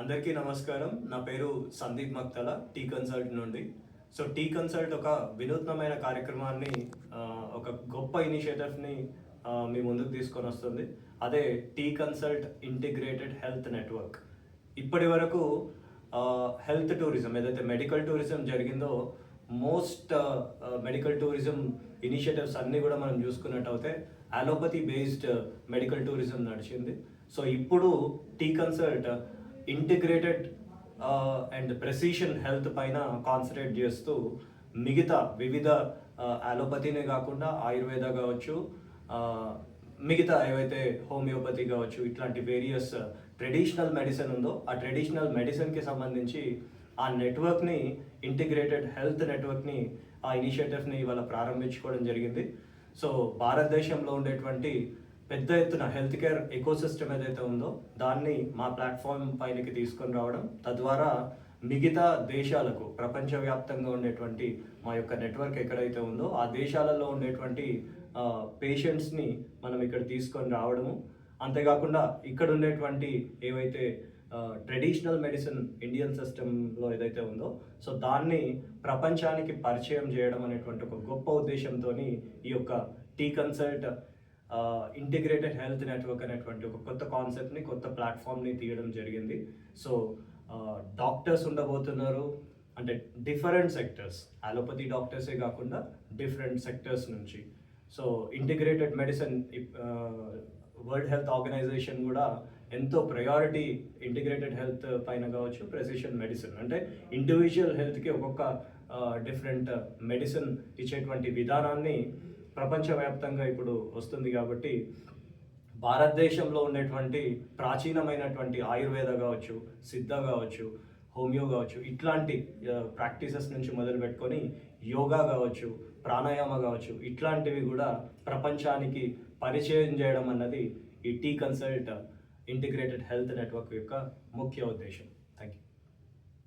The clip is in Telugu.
అందరికీ నమస్కారం. నా పేరు సందీప్ మక్తల టీ కన్సల్ట్ నుండి. సో టీ కన్సల్ట్ ఒక వినూత్నమైన కార్యక్రమాన్ని ఒక గొప్ప ఇనిషియేటివ్ని మీ ముందుకు తీసుకొని వస్తుంది. అదే T consult integrated health network. ఇప్పటి వరకు హెల్త్ టూరిజం ఏదైతే మెడికల్ టూరిజం జరిగిందో మోస్ట్ మెడికల్ టూరిజం ఇనిషియేటివ్స్ అన్నీ కూడా మనం చూసుకున్నట్టయితే అలోపతి బేస్డ్ మెడికల్ టూరిజం నడిచింది. సో ఇప్పుడు T consult integrated and precision health పైన కాన్సన్ట్రేట్ చేస్తూ మిగతా వివిధ uh, అలోపతినే కాకుండా ఆయుర్వేద కావచ్చు uh, మిగతా ఏవైతే హోమియోపతి కావచ్చు ఇట్లాంటి వేరియస్ ట్రెడిషనల్ మెడిసిన్ ఉందో ఆ ట్రెడిషనల్ మెడిసిన్కి సంబంధించి ఆ నెట్వర్క్ని ఇంటిగ్రేటెడ్ హెల్త్ నెట్వర్క్ని ఆ ఇనిషియేటివ్ని ఇవాళ ప్రారంభించుకోవడం జరిగింది. సో భారతదేశంలో ఉండేటువంటి పెద్ద ఎత్తున హెల్త్ కేర్ ఎకోసిస్టమ్ ఏదైతే ఉందో దాన్ని మా ప్లాట్ఫామ్ పైనకి తీసుకొని రావడం తద్వారా మిగతా దేశాలకు ప్రపంచవ్యాప్తంగా ఉండేటువంటి మా యొక్క నెట్వర్క్ ఎక్కడైతే ఉందో ఆ దేశాలలో ఉండేటువంటి పేషెంట్స్ని మనం ఇక్కడ తీసుకొని రావడము. అంతేకాకుండా ఇక్కడ ఉండేటువంటి ఏవైతే ట్రెడిషనల్ మెడిసిన్ ఇండియన్ సిస్టంలో ఏదైతే ఉందో సో దాన్ని ప్రపంచానికి పరిచయం చేయడం అనేటువంటి ఒక గొప్ప ఉద్దేశంతో ఈ యొక్క T consult integrated health network అనేటువంటి ఒక కొత్త కాన్సెప్ట్ని కొత్త ప్లాట్ఫామ్ని తీయడం జరిగింది. సో డాక్టర్స్ ఉండబోతున్నారు. అంటే డిఫరెంట్ సెక్టర్స్ అలోపతి డాక్టర్సే కాకుండా డిఫరెంట్ సెక్టర్స్ నుంచి. So integrated medicine world health organisation కూడా ఎంతో ప్రయారిటీ ఇంటిగ్రేటెడ్ హెల్త్ పైన కావచ్చు ప్రెసిషన్ మెడిసిన్ అంటే ఇండివిజువల్ హెల్త్కి ఒక్కొక్క డిఫరెంట్ మెడిసిన్ ఇచ్చేటువంటి విధానాన్ని ప్రపంచవ్యాప్తంగా ఇప్పుడు వస్తుంది కాబట్టి భారతదేశంలో ఉండేటువంటి ప్రాచీనమైనటువంటి ఆయుర్వేద కావచ్చు సిద్ధ కావచ్చు హోమియో కావచ్చు ఇట్లాంటి ప్రాక్టీసెస్ నుంచి మొదలు పెట్టుకొని యోగా కావచ్చు ప్రాణాయామ కావచ్చు ఇట్లాంటివి కూడా ప్రపంచానికి పరిచయం చేయడం అన్నది ఈ T consult integrated health network యొక్క ముఖ్య ఉద్దేశం.